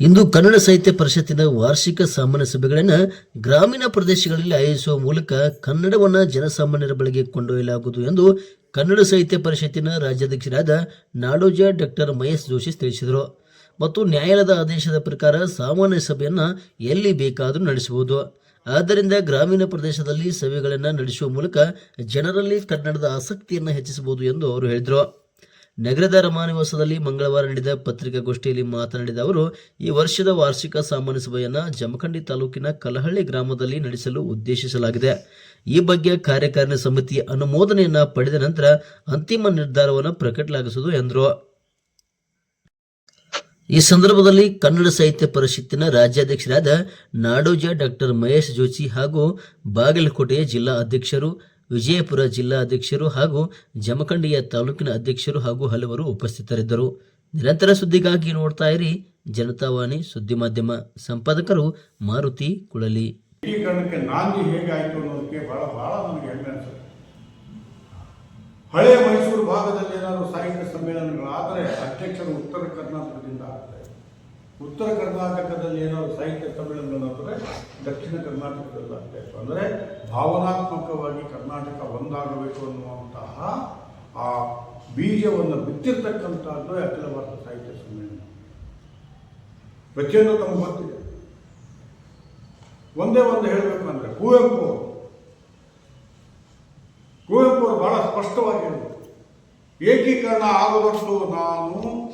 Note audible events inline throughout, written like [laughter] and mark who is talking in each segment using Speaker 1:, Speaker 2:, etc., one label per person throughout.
Speaker 1: ಇಂದು ಕನ್ನಡ ಸಾಹಿತ್ಯ ಪರಿಷತ್ತಿನ ವಾರ್ಷಿಕ ಸಾಮಾನ್ಯ ಸಭೆಗಳನ್ನು ಗ್ರಾಮೀಣ ಪ್ರದೇಶಗಳಲ್ಲಿ ಆಯೋಜಿಸುವ ಮೂಲಕ ಕನ್ನಡವನ್ನು ಜನಸಾಮಾನ್ಯರ ಬಳಿಗೆ ಕೊಂಡೊಯ್ಯಲಾಗುವುದು ಎಂದು ಕನ್ನಡ ಸಾಹಿತ್ಯ ಪರಿಷತ್ತಿನ ರಾಜ್ಯಾಧ್ಯಕ್ಷರಾದ ನಾಡೋಜ ಡಾಕ್ಟರ್ ಮಹೇಶ್ ಜೋಶಿ ತಿಳಿಸಿದರು. ಮತ್ತು ನ್ಯಾಯಾಲಯದ ಆದೇಶದ ಪ್ರಕಾರ ಸಾಮಾನ್ಯ ಸಭೆಯನ್ನು ಎಲ್ಲಿ ಬೇಕಾದರೂ ನಡೆಸಬಹುದು. ಆದ್ದರಿಂದ ಗ್ರಾಮೀಣ ಪ್ರದೇಶದಲ್ಲಿ ಸಭೆಗಳನ್ನು ನಡೆಸುವ ಮೂಲಕ ಜನರಲ್ಲಿ ಕನ್ನಡದ ಆಸಕ್ತಿಯನ್ನು ಹೆಚ್ಚಿಸಬಹುದು ಎಂದು ಅವರು ಹೇಳಿದರು. ನಗರದ ರಮಾನಿವಾಸದಲ್ಲಿ ಮಂಗಳವಾರ ನಡೆದ ಪತ್ರಿಕಾಗೋಷ್ಠಿಯಲ್ಲಿ ಮಾತನಾಡಿದ ಅವರು, ಈ ವರ್ಷದ ವಾರ್ಷಿಕ ಸಾಮಾನ್ಯ ಸಭೆಯನ್ನು ಜಮಖಂಡಿ ತಾಲೂಕಿನ ಕಲಹಳ್ಳಿ ಗ್ರಾಮದಲ್ಲಿ ನಡೆಸಲು ಉದ್ದೇಶಿಸಲಾಗಿದೆ. ಈ ಬಗ್ಗೆ ಕಾರ್ಯಕಾರಿಣಿ ಸಮಿತಿಯ ಅನುಮೋದನೆಯನ್ನು ಪಡೆದ ನಂತರ ಅಂತಿಮ ನಿರ್ಧಾರವನ್ನು ಪ್ರಕಟಲಾಗಿಸುವುದು ಎಂದರು. ಈ ಸಂದರ್ಭದಲ್ಲಿ ಕನ್ನಡ ಸಾಹಿತ್ಯ ಪರಿಷತ್ತಿನ ರಾಜ್ಯಾಧ್ಯಕ್ಷರಾದ ನಾಡೋಜ ಡಾಕ್ಟರ್ ಮಹೇಶ್ ಜೋಶಿ ಹಾಗೂ ಬಾಗಲಕೋಟೆಯ ಜಿಲ್ಲಾ ಅಧ್ಯಕ್ಷರು ವಿಜಯಪುರ ಜಿಲ್ಲಾ ಅಧ್ಯಕ್ಷರು ಹಾಗೂ ಜಮಖಂಡಿಯ ತಾಲೂಕಿನ ಅಧ್ಯಕ್ಷರು ಹಾಗೂ ಹಲವರು ಉಪಸ್ಥಿತರಿದ್ದರು. ನಿರಂತರ ಸುದ್ದಿಗಾಗಿ ನೋಡ್ತಾ ಇರಿ ಜನತಾವಾಣಿ ಸುದ್ದಿ ಮಾಧ್ಯಮ ಸಂಪಾದಕರು ಮಾರುತಿ ಕುಳಲಿ.
Speaker 2: ಹೇಗಾಯಿತು ಅನ್ನೋದಕ್ಕೆ ಬಹಳ ಬಹಳ ನನಗೆ ಹೆಮ್ಮೆ ಅನಿಸುತ್ತೆ. ಹಳೆಯ ಮೈಸೂರು ಭಾಗದಲ್ಲಿ ಏನಾದರೂ ಸಾಹಿತ್ಯ ಸಮ್ಮೇಳನಗಳಾದರೆ ಅಧ್ಯಕ್ಷರು ಉತ್ತರ ಕರ್ನಾಟಕದಿಂದ ಆಗ್ತಾರೆ. ಉತ್ತರ ಕರ್ನಾಟಕದಲ್ಲಿ ಏನಾದರೂ ಸಾಹಿತ್ಯ ಸಮ್ಮೇಳನಗಳಾದರೆ ದಕ್ಷಿಣ ಕರ್ನಾಟಕದಲ್ಲಿ ಆಗ್ತಾ ಇತ್ತು ಅಂದರೆ ಭಾವನಾತ್ಮಕವಾಗಿ ಕರ್ನಾಟಕ ಒಂದಾಗಬೇಕು ಅನ್ನುವಂತಹ ಆ ಬೀಜವನ್ನು ಬಿತ್ತಿರ್ತಕ್ಕಂಥದ್ದು ಅಖಿಲ ಭಾರತ ಸಾಹಿತ್ಯ ಸಮ್ಮೇಳನ. ಪ್ರತಿಯೊಂದು ತಮ್ಮ ಗೊತ್ತಿದೆ. ಒಂದೇ ಒಂದು ಹೇಳಬೇಕು ಅಂದ್ರೆ ಕುವೆಂಪು. ಕುವೆಂಪು ಬಹಳ ಸ್ಪಷ್ಟವಾಗಿ ಹೇಳಿದರು ಏಕೀಕರಣ ಆಗುವಷ್ಟು ನಾನು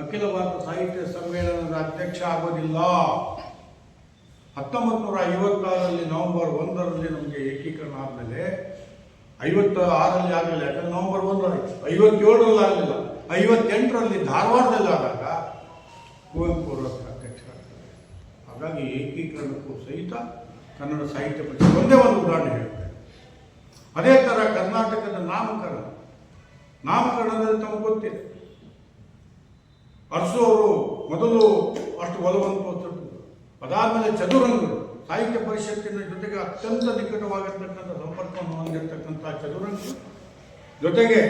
Speaker 2: ಅಖಿಲ ಭಾರತ ಸಾಹಿತ್ಯ ಸಮ್ಮೇಳನದ ಅಧ್ಯಕ್ಷ ಆಗೋದಿಲ್ಲ. ಹತ್ತೊಂಬತ್ತು ನೂರ ಐವತ್ತಾರರಲ್ಲಿ ನವೆಂಬರ್ ಒಂದರಲ್ಲಿ ನಮಗೆ ಏಕೀಕರಣ ಆದಮೇಲೆ ಐವತ್ತ ಆರಲ್ಲಿ ಆಗಲಿಲ್ಲ ಯಾಕಂದ್ರೆ ನವೆಂಬರ್ ಒಂದರಲ್ಲಿ ಐವತ್ತೇಳರಲ್ಲಿ ಆಗಲಿಲ್ಲ. ಐವತ್ತೆಂಟರಲ್ಲಿ ಧಾರವಾಡದಲ್ಲಿ ಆದಾಗ ಕುವೆಂಪು ಅಧ್ಯಕ್ಷರಾಗ್ತಾರೆ ಹಾಗಾಗಿ ಏಕೀಕರಣಕ್ಕೂ ಸಹಿತ ಕನ್ನಡ ಸಾಹಿತ್ಯ ಪರಿಷತ್ ಒಂದೇ ಒಂದು ಉದಾಹರಣೆ ಹೇಳ್ತೇನೆ. ಅದೇ ಥರ ಕರ್ನಾಟಕದ ನಾಮಕರಣ. ನಾಮಕರಣದಲ್ಲಿ ತಮಗೆ ಗೊತ್ತಿದೆ ಅರಸು ಅವರು ಮೊದಲು ಅಷ್ಟು ಒಲವನ್ನು ತೋರಿಸಿದ್ರು ಅದಾದಮೇಲೆ ಚದುರಂಗರು. ಸಾಹಿತ್ಯ ಪರಿಷತ್ತಿನ ಜೊತೆಗೆ ಅತ್ಯಂತ ನಿಕಟವಾಗಿರ್ತಕ್ಕಂಥ ಸಂಪರ್ಕವನ್ನು ಹೊಂದಿರತಕ್ಕಂಥ ಚದುರಂಗರು. ಜೊತೆಗೆ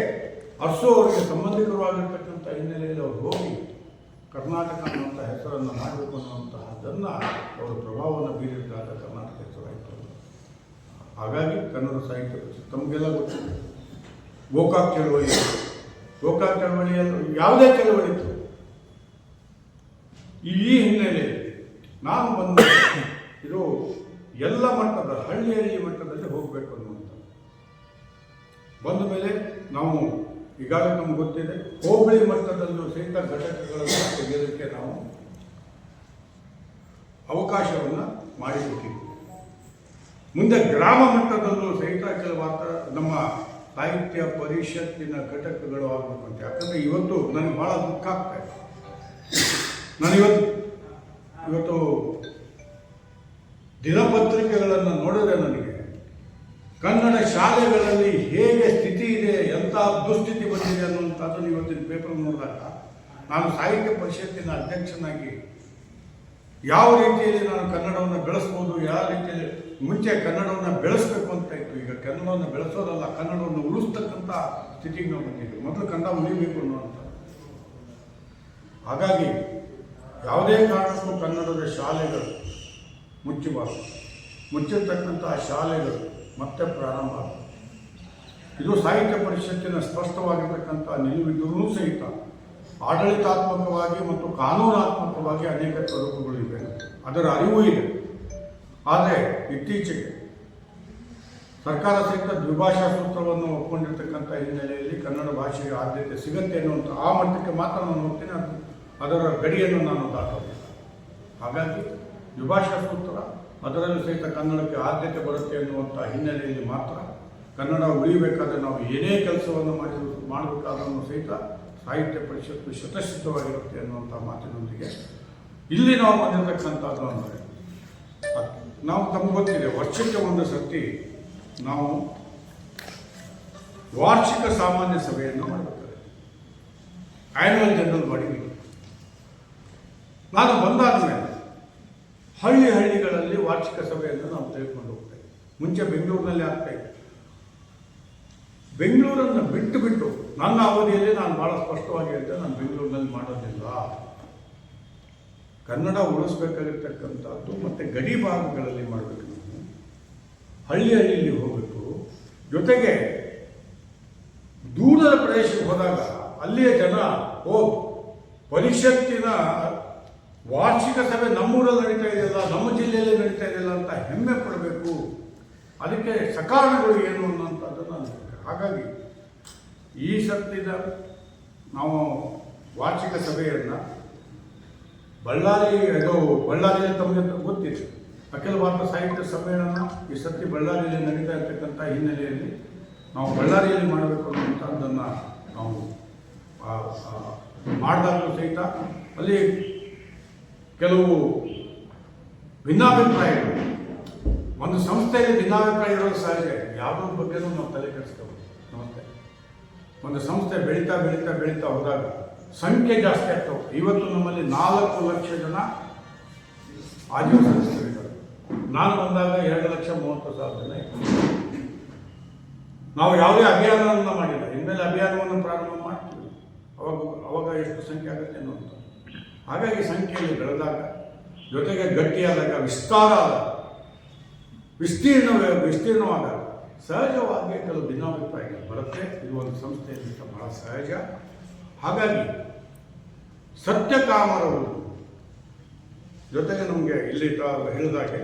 Speaker 2: ಅರಸು ಅವರಿಗೆ ಸಂಬಂಧಿಕರವಾಗಿರ್ತಕ್ಕಂಥ ಹಿನ್ನೆಲೆಯಲ್ಲಿ ಅವರು ಹೋಗಿ ಕರ್ನಾಟಕ ಅನ್ನುವಂಥ ಹೆಸರನ್ನು ಮಾಡಬೇಕು ಅನ್ನುವಂತಹದ್ದನ್ನು ಅವರು ಪ್ರಭಾವವನ್ನು ಬೀರಿದಾಗ ಕರ್ನಾಟಕ ಹೆಸರಾಯಿತು ಹಾಗಾಗಿ ಕನ್ನಡ ಸಾಹಿತ್ಯ ತಮಗೆಲ್ಲ ಗೊತ್ತಿದೆ. ಗೋಕಾಕ್ ಚಳವಳಿ. ಗೋಕಾಕ್ ಚಳವಳಿಯಲ್ಲಿ ಯಾವುದೇ ಚಳವಳಿ ಇತ್ತು. ಈ ಹಿನ್ನೆಲೆಯಲ್ಲಿ ನಾನು ಬಂದ [coughs] ಇದು ಎಲ್ಲ ಮಟ್ಟದ ಹಳ್ಳಿ ಮಟ್ಟದಲ್ಲಿ ಹೋಗಬೇಕು ಅನ್ನುವಂಥ ಬಂದ ಮೇಲೆ ನಾವು ಈಗಾಗಲೇ ನಮ್ಗೆ ಗೊತ್ತಿದೆ, ಹೋಬಳಿ ಮಟ್ಟದಲ್ಲೂ ಸಹಿತ ಘಟಕಗಳನ್ನು ತೆಗೆಯೋದಕ್ಕೆ ನಾವು ಅವಕಾಶವನ್ನು ಮಾಡಿಕೊಟ್ಟಿದ್ವಿ ಮುಂದೆ ಗ್ರಾಮ ಮಟ್ಟದಲ್ಲೂ ಸಹಿತ ಕೆಲವಾತ ನಮ್ಮ ಸಾಹಿತ್ಯ ಪರಿಷತ್ತಿನ ಘಟಕಗಳು ಆಗಬೇಕು ಅಂತ. ಯಾಕಂದರೆ ಇವತ್ತು ನನಗೆ ಭಾಳ ದುಃಖ ಆಗ್ತಾ ಇದೆ. ನಾನು ಇವತ್ತು ಇವತ್ತು ದಿನಪತ್ರಿಕೆಗಳನ್ನು ನೋಡಿದ್ರೆ ನನಗೆ ಕನ್ನಡ ಶಾಲೆಗಳಲ್ಲಿ ಹೇಗೆ ಸ್ಥಿತಿ ಇದೆ ಎಂಥ ದುಸ್ಥಿತಿ ಬಂದಿದೆ ಅನ್ನುವಂಥದ್ದನ್ನು ಇವತ್ತಿನ ಪೇಪರ್ ನೋಡಿದಾಗ ನಾನು ಸಾಹಿತ್ಯ ಪರಿಷತ್ತಿನ ಅಧ್ಯಕ್ಷನಾಗಿ ಯಾವ ರೀತಿಯಲ್ಲಿ ನಾನು ಕನ್ನಡವನ್ನು ಬೆಳೆಸ್ಬೋದು, ಯಾವ ರೀತಿಯಲ್ಲಿ ಮುಂಚೆ ಕನ್ನಡವನ್ನು ಬೆಳೆಸಬೇಕು ಅಂತ ಇತ್ತು, ಈಗ ಕನ್ನಡವನ್ನು ಬೆಳೆಸೋದಲ್ಲ, ಕನ್ನಡವನ್ನು ಉಳಿಸ್ತಕ್ಕಂಥ ಸ್ಥಿತಿಗೆ ನಾವು ಬಂದಿದ್ದೀವಿ. ಮೊದಲು ಕನ್ನಡ ಉಳಿಬೇಕು ಅನ್ನುವಂಥ ಹಾಗಾಗಿ ಯಾವುದೇ ಕಾರಣಕ್ಕೂ ಕನ್ನಡದ ಶಾಲೆಗಳು ಮುಚ್ಚಬಾರದು. ಮುಚ್ಚಿರ್ತಕ್ಕಂತಹ ಶಾಲೆಗಳು ಮತ್ತೆ ಪ್ರಾರಂಭ. ಇದು ಸಾಹಿತ್ಯ ಪರಿಷತ್ತಿನ ಸ್ಪಷ್ಟವಾಗಿರ್ತಕ್ಕಂಥ ನಿಲುವಿದ್ದರೂ ಸಹಿತ ಆಡಳಿತಾತ್ಮಕವಾಗಿ ಮತ್ತು ಕಾನೂನಾತ್ಮಕವಾಗಿ ಅನೇಕ ತೊಡಕುಗಳಿವೆ ಅದರ ಅರಿವು ಇದೆ. ಆದರೆ ಇತ್ತೀಚೆಗೆ ಸರ್ಕಾರ ಸಹಿತ ದ್ವಿಭಾಷಾ ಸೂತ್ರವನ್ನು ಒಪ್ಪಿಕೊಂಡಿರ್ತಕ್ಕಂಥ ಹಿನ್ನೆಲೆಯಲ್ಲಿ ಕನ್ನಡ ಭಾಷೆಗೆ ಆದ್ಯತೆ ಸಿಗುತ್ತೆ ಅನ್ನುವಂಥ ಆ ಮಟ್ಟಕ್ಕೆ ಮಾತ್ರ ನಾನು ನೋಡ್ತೀನಿ ಅದು ಅದರ ಗಡಿಯನ್ನು ನಾನು ದಾಟೋದಿಲ್ಲ ಹಾಗಾಗಿ ದ್ವಿಭಾಷಾ ಸೂತ್ರ ಅದರಲ್ಲೂ ಸಹಿತ ಕನ್ನಡಕ್ಕೆ ಆದ್ಯತೆ ಬರುತ್ತೆ ಎನ್ನುವಂಥ ಹಿನ್ನೆಲೆಯಲ್ಲಿ ಮಾತ್ರ ಕನ್ನಡ ಉಳಿಬೇಕಾದ್ರೆ ನಾವು ಏನೇ ಕೆಲಸವನ್ನು ಮಾಡಿ ಮಾಡಬೇಕಾದ್ರೂ ಸಹಿತ ಸಾಹಿತ್ಯ ಪರಿಷತ್ತು ಶತಸಿದ್ಧವಾಗಿರುತ್ತೆ ಅನ್ನುವಂಥ ಮಾತಿನೊಂದಿಗೆ ಇಲ್ಲಿ ನಾವು ಬಂದಿರತಕ್ಕಂಥದ್ದು ಅಂದರೆ ಅದ್- ನಾವು ತಮ್ಮ ಗೊತ್ತಿದೆ, ವರ್ಷಕ್ಕೆ ಒಂದು ಸರ್ತಿ ನಾವು ವಾರ್ಷಿಕ ಸಾಮಾನ್ಯ ಸಭೆಯನ್ನು ಮಾಡಬೇಕಾದ್ರೆ. ಆ್ಯನ್ಯುವಲ್ ಜನರಲ್ ಬಾಡಿ ನಾನು ಬಂದಾದ ಮೇಲೆ ಹಳ್ಳಿ ಹಳ್ಳಿಗಳಲ್ಲಿ ವಾರ್ಷಿಕ ಸಭೆಯನ್ನು ನಾವು ತೆಗೆದುಕೊಂಡು ಹೋಗ್ತೇವೆ ಮುಂಚೆ ಬೆಂಗಳೂರಿನಲ್ಲಿ ಆಗ್ತಾ ಇತ್ತು. ಬೆಂಗಳೂರನ್ನು ಬಿಟ್ಟು ಬಿಟ್ಟು ನನ್ನ ಅವಧಿಯಲ್ಲಿ ನಾನು ಬಹಳ ಸ್ಪಷ್ಟವಾಗಿ ಹೇಳ್ತೇನೆ, ನಾನು ಬೆಂಗಳೂರಿನಲ್ಲಿ ಮಾಡೋದಿಲ್ಲ. ಕನ್ನಡ ಉಳಿಸ್ಬೇಕಾಗಿರ್ತಕ್ಕಂಥದ್ದು ಮತ್ತು ಗಡಿ ಭಾಗಗಳಲ್ಲಿ ಮಾಡಬೇಕು ಹಳ್ಳಿ ಹಳ್ಳಿಯಲ್ಲಿ ಹೋಗಬೇಕು. ಜೊತೆಗೆ ದೂರದ ಪ್ರದೇಶಕ್ಕೆ ಹೋದಾಗ ಅಲ್ಲಿಯ ಜನ ಓ ಪರಿಷತ್ತಿನ ವಾರ್ಷಿಕ ಸಭೆ ನಮ್ಮೂರಲ್ಲಿ ನಡೀತಾ ಇದೆಯಲ್ಲ, ನಮ್ಮ ಜಿಲ್ಲೆಯಲ್ಲಿ ನಡೀತಾ ಇದೆಯಲ್ಲ ಅಂತ ಹೆಮ್ಮೆ ಪಡಬೇಕು. ಅದಕ್ಕೆ ಸಕಾರಣಗಳು ಏನು ಅನ್ನೋಂಥದ್ದನ್ನು ನಾನು ಹಾಗಾಗಿ ಈ ಸತ್ತಿದ ನಾವು ವಾರ್ಷಿಕ ಸಭೆಯನ್ನು ಬಳ್ಳಾರಿ ಅದು ಬಳ್ಳಾರಿಯಲ್ಲಿ ತಮಗೆ ಗೊತ್ತಿದೆ ಅಖಿಲ ಭಾರತ ಸಾಹಿತ್ಯ ಸಮ್ಮೇಳನ ಈ ಸತಿ ಬಳ್ಳಾರಿಯಲ್ಲಿ ನಡೀತಾ ಇರ್ತಕ್ಕಂಥ ಹಿನ್ನೆಲೆಯಲ್ಲಿ ನಾವು ಬಳ್ಳಾರಿಯಲ್ಲಿ ಮಾಡಬೇಕು ಅನ್ನುವಂಥದ್ದನ್ನು ನಾವು ಮಾಡಿದಾಗಲೂ ಸಹಿತ ಅಲ್ಲಿ ಕೆಲವು ಭಿನ್ನಾಭಿಪ್ರಾಯಗಳು. ಒಂದು ಸಂಸ್ಥೆಯಲ್ಲಿ ಭಿನ್ನಾಭಿಪ್ರಾಯ ಇರೋದು ಸಹಜ. ಯಾವುದ್ರ ಬಗ್ಗೆನೂ ನಾವು ತಲೆ ಕೆಡಿಸ್ತೇವೆ ನಮಸ್ತೆ. ಒಂದು ಸಂಸ್ಥೆ ಬೆಳೀತಾ ಬೆಳೀತಾ ಬೆಳೀತಾ ಹೋದಾಗ ಸಂಖ್ಯೆ ಜಾಸ್ತಿ ಆಗ್ತಾ ಹೋಗ್ತದೆ ಇವತ್ತು ನಮ್ಮಲ್ಲಿ ನಾಲ್ಕು ಲಕ್ಷ ಜನ ಆಜೀವ ನಾನು ಬಂದಾಗ ಎರಡು ಲಕ್ಷ ಮೂವತ್ತು ಸಾವಿರ ಜನ ನಾವು ಯಾವುದೇ ಅಭಿಯಾನವನ್ನು ಮಾಡಿಲ್ಲ. ಇನ್ಮೇಲೆ ಅಭಿಯಾನವನ್ನು ಪ್ರಾರಂಭ ಮಾಡ್ತೀವಿ. ಅವಾಗ ಅವಾಗ ಎಷ್ಟು ಸಂಖ್ಯೆ ಆಗುತ್ತೆ ಅನ್ನೋದು. ಹಾಗಾಗಿ ಸಂಖ್ಯೆಯಲ್ಲಿ ಬೆಳೆದಾಗ, ಜೊತೆಗೆ ಗಟ್ಟಿಯಾದಾಗ ವಿಸ್ತಾರ ಆದಾಗ ವಿಸ್ತೀರ್ಣ ವಿಸ್ತೀರ್ಣವಾದಾಗ ಸಹಜವಾಗಿ ಕೆಲವು ಭಿನ್ನಾಭಿಪ್ರಾಯಗಳು ಬರುತ್ತೆ. ಇದು ಒಂದು ಸಂಸ್ಥೆಯಲ್ಲಿ ಬಹಳ ಸಹಜ. ಹಾಗಾಗಿ ಸತ್ಯಕಾಮರವರು ಜೊತೆಗೆ ನಮಗೆ ಇಲ್ಲಿ ಹೇಳಿದಾಗೆ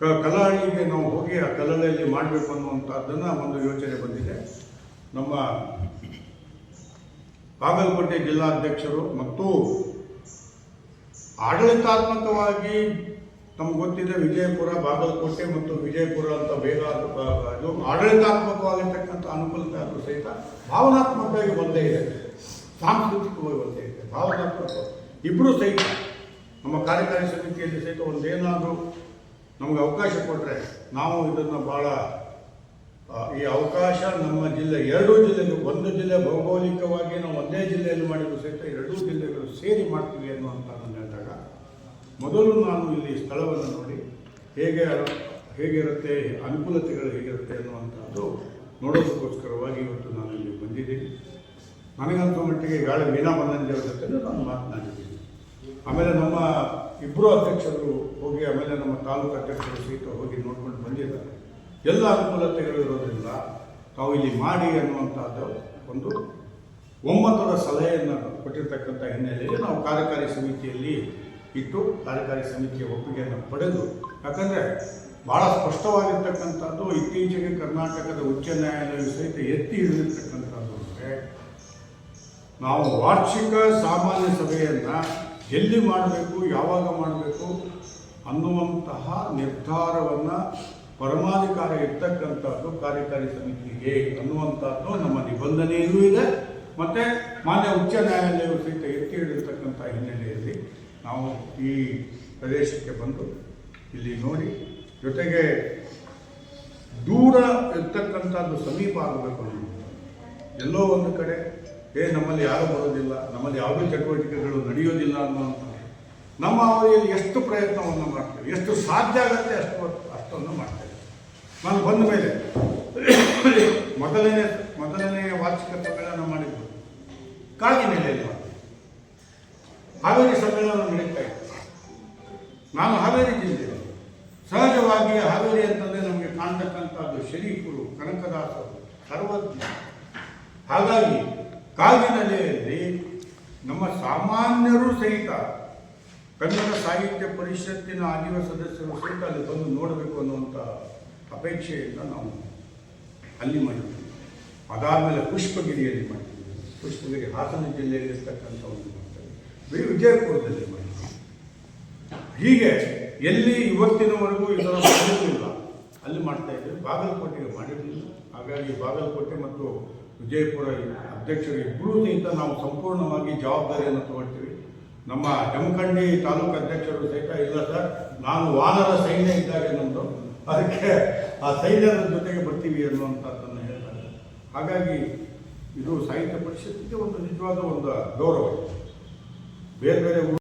Speaker 2: ಕ ಕಲಹಳ್ಳಿಗೆ ನಾವು ಹೋಗಿ ಆ ಕಲಹಳ್ಳಿಯಲ್ಲಿ ಮಾಡಬೇಕು ಅನ್ನುವಂಥದ್ದನ್ನು ಒಂದು ಯೋಚನೆ ಬಂದಿದೆ. ನಮ್ಮ ಬಾಗಲಕೋಟೆ ಜಿಲ್ಲಾಧ್ಯಕ್ಷರು ಮತ್ತು ಆಡಳಿತಾತ್ಮಕವಾಗಿ ನಮ್ಗೆ ಗೊತ್ತಿದೆ ವಿಜಯಪುರ, ಬಾಗಲಕೋಟೆ ಮತ್ತು ವಿಜಯಪುರ ಅಂತ ಬೇಗ ಇದು ಆಡಳಿತಾತ್ಮಕವಾಗಿರ್ತಕ್ಕಂಥ ಅನುಕೂಲತೆ ಆದರೂ ಸಹಿತ ಭಾವನಾತ್ಮಕವಾಗಿ ಒಂದೇ ಇದೆ. ಸಾಂಸ್ಕೃತಿಕವಾಗಿ ಒಂದೇ ಇದೆ ಭಾವನಾತ್ಮಕ ಇಬ್ಬರೂ ಸಹಿತ, ನಮ್ಮ ಕಾರ್ಯಕಾರಿ ಸಮಿತಿಯಲ್ಲಿ ಸಹಿತ ಒಂದೇನಾದರೂ ನಮಗೆ ಅವಕಾಶ ಕೊಟ್ಟರೆ ನಾವು ಇದನ್ನು ಭಾಳ ಈ ಅವಕಾಶ ನಮ್ಮ ಜಿಲ್ಲೆ, ಎರಡೂ ಜಿಲ್ಲೆಗಳು, ಒಂದು ಜಿಲ್ಲೆ ಭೌಗೋಳಿಕವಾಗಿ ನಾವು ಒಂದೇ ಜಿಲ್ಲೆಯಲ್ಲಿ ಮಾಡಿದ್ರು ಸಹಿತ ಎರಡೂ ಜಿಲ್ಲೆಗಳು ಸೇರಿ ಮಾಡ್ತೀವಿ ಅನ್ನುವಂತ ಹೇಳಿದಾಗ, ಮೊದಲು ನಾನು ಇಲ್ಲಿ ಸ್ಥಳವನ್ನು ನೋಡಿ ಹೇಗೆ ಹೇಗಿರುತ್ತೆ, ಅನುಕೂಲತೆಗಳು ಹೇಗಿರುತ್ತೆ ಅನ್ನುವಂಥದ್ದು ನೋಡೋದಕ್ಕೋಸ್ಕರವಾಗಿ ಇವತ್ತು ನಾನು ಇಲ್ಲಿ ಬಂದಿದ್ದೀನಿ. ನನಗಂತೂ ಮಟ್ಟಿಗೆ ಗಾಳಿ ಮೀನಾ ಬಂದಂಜರ ಜೊತೆ ನಾನು ಮಾತನಾಡಿದ್ದೀನಿ. ಆಮೇಲೆ ನಮ್ಮ ಇಬ್ಬರು ಅಧ್ಯಕ್ಷರು ಹೋಗಿ, ಆಮೇಲೆ ನಮ್ಮ ತಾಲೂಕು ಅಧ್ಯಕ್ಷರು ಸಹಿತ ಹೋಗಿ ನೋಡ್ಕೊಂಡು ಬಂದಿದ್ದಾರೆ. ಎಲ್ಲ ಅನುಕೂಲತೆಗಳು ಇರೋದ್ರಿಂದ ತಾವು ಇಲ್ಲಿ ಮಾಡಿ ಅನ್ನುವಂಥದ್ದು ಒಂದು ಒಮ್ಮತದ ಸಲಹೆಯನ್ನು ಕೊಟ್ಟಿರ್ತಕ್ಕಂಥ ಹಿನ್ನೆಲೆಯಲ್ಲಿ ನಾವು ಕಾರ್ಯಕಾರಿ ಸಮಿತಿಯಲ್ಲಿ ಇಟ್ಟು ಕಾರ್ಯಕಾರಿ ಸಮಿತಿಯ ಒಪ್ಪಿಗೆಯನ್ನು ಪಡೆದು, ಯಾಕಂದರೆ ಭಾಳ ಸ್ಪಷ್ಟವಾಗಿರ್ತಕ್ಕಂಥದ್ದು ಇತ್ತೀಚೆಗೆ ಕರ್ನಾಟಕದ ಉಚ್ಚ ನ್ಯಾಯಾಲಯ ಸಹಿತ ಎತ್ತಿ ಹಿಡಿದಿರ್ತಕ್ಕಂಥದ್ದು ಅಂದರೆ ನಾವು ವಾರ್ಷಿಕ ಸಾಮಾನ್ಯ ಸಭೆಯನ್ನು ಎಲ್ಲಿ ಮಾಡಬೇಕು, ಯಾವಾಗ ಮಾಡಬೇಕು ಅನ್ನುವಂತಹ ನಿರ್ಧಾರವನ್ನು ಪರಮಾಧಿಕಾರ ಇರ್ತಕ್ಕಂಥದ್ದು ಕಾರ್ಯಕಾರಿ ಸಮಿತಿಗೆ ಅನ್ನುವಂಥದ್ದು ನಮ್ಮ ನಿಬಂಧನೆಯಲ್ಲೂ ಇದೆ. ಮತ್ತು ಮಾನ್ಯ ಉಚ್ಚ ನ್ಯಾಯಾಲಯವು ಸಹಿತ ಎತ್ತಿ ಹಿಡಿದಿರ್ತಕ್ಕಂಥ ಹಿನ್ನೆಲೆಯಲ್ಲಿ ನಾವು ಈ ಪ್ರದೇಶಕ್ಕೆ ಬಂದು ಇಲ್ಲಿ ನೋಡಿ, ಜೊತೆಗೆ ದೂರ ಇರ್ತಕ್ಕಂಥದ್ದು ಸಮೀಪ ಆಗಬೇಕು ಎಲ್ಲೋ ಒಂದು ಕಡೆ, ಏ, ನಮ್ಮಲ್ಲಿ ಯಾರೂ ಬರೋದಿಲ್ಲ, ನಮ್ಮಲ್ಲಿ ಯಾವುದೇ ಚಟುವಟಿಕೆಗಳು ನಡೆಯೋದಿಲ್ಲ ಅನ್ನುವಂಥ ನಮ್ಮ ಅವಧಿಯಲ್ಲಿ ಎಷ್ಟು ಪ್ರಯತ್ನವನ್ನು ಮಾಡ್ತೇವೆ, ಎಷ್ಟು ಸಾಧ್ಯ ಆಗುತ್ತೆ ಅಷ್ಟು ಅಷ್ಟನ್ನು ಮಾಡ್ತೇವೆ. ನಾನು ಬಂದ ಮೇಲೆ ಮೊದಲನೇ ಮೊದಲನೇ ವಾರ್ಷಿಕ ಸಮ್ಮೇಳನ ಮಾಡಿದ್ದು ಕಾಗಿ ನೆಲೆಯಲ್ಲಿ ಮಾಡಿದೆ ಹಾವೇರಿ ಸಮ್ಮೇಳನ ನಡೀತಾ ಇತ್ತು ನಾನು ಹಾವೇರಿ ಜಿಲ್ಲೆ. ಸಹಜವಾಗಿ ಹಾವೇರಿ ಅಂತಂದರೆ ನಮಗೆ ಕಾಣ್ತಕ್ಕಂಥದ್ದು ಶರೀಫರು, ಕನಕದಾಸರು, ಸರ್ವಜ್ಞ. ಹಾಗಾಗಿ ಕಾಗಿನೆಲೆಯಲ್ಲಿ ನಮ್ಮ ಸಾಮಾನ್ಯರು ಸಹಿತ ಕನ್ನಡ ಸಾಹಿತ್ಯ ಪರಿಷತ್ತಿನ ಆಜೀವ ಸದಸ್ಯರು ಸಹಿತ ಅಲ್ಲಿ ಬಂದು ನೋಡಬೇಕು ಅನ್ನುವಂಥ ಅಪೇಕ್ಷೆಯಿಂದ ನಾವು. ಅಲ್ಲಿ ಮಾಡಿದ್ವಿ. ಅದಾದಮೇಲೆ ಪುಷ್ಪಗಿರಿಯಲ್ಲಿ ಮಾಡಿದ್ವಿ. ಪುಷ್ಪಗಿರಿ ಹಾಸನ ಜಿಲ್ಲೆಯಲ್ಲಿ ಇರ್ತಕ್ಕಂಥ ಒಂದು ಮಾಡ್ತೇವೆ ವಿ- ವಿಜಯಪುರದಲ್ಲಿ ಮಾಡಿದ್ವಿ. ಹೀಗೆ ಎಲ್ಲಿ ಇವತ್ತಿನವರೆಗೂ ಇದರ ಮಾಡಿರಲಿಲ್ಲ, ಅಲ್ಲಿ ಮಾಡ್ತಾ ಇದ್ದೇವೆ ಬಾಗಲಕೋಟೆಗೆ ಮಾಡಿರಲಿಲ್ಲ. ಹಾಗಾಗಿ ಬಾಗಲಕೋಟೆ ಮತ್ತು ವಿಜಯಪುರ ಅಧ್ಯಕ್ಷರು ಇಬ್ಬರೂ ಸಹಿತ ನಾವು ಸಂಪೂರ್ಣವಾಗಿ ಜವಾಬ್ದಾರಿಯನ್ನು ತಗೊಳ್ತೀವಿ. ನಮ್ಮ ಜಮಖಂಡಿ ತಾಲೂಕು ಅಧ್ಯಕ್ಷರು ಸಹಿತ ಇಲ್ಲ ಸರ್. ನಾನು ವಾನರ ಸೈನ್ಯ ಇದ್ದಾಗ ನಮ್ಮದು ಅದಕ್ಕೆ ಆ ಸೈನ್ಯದ ಜೊತೆಗೆ ಬರ್ತೀವಿ ಅನ್ನುವಂಥದ್ದನ್ನು ಹೇಳ್ತಾರೆ. ಹಾಗಾಗಿ ಇದು ಸಾಹಿತ್ಯ ಪರಿಷತ್ತಿಗೆ ಒಂದು ನಿಜವಾದ ಒಂದು ಗೌರವ. ಬೇರೆ ಬೇರೆ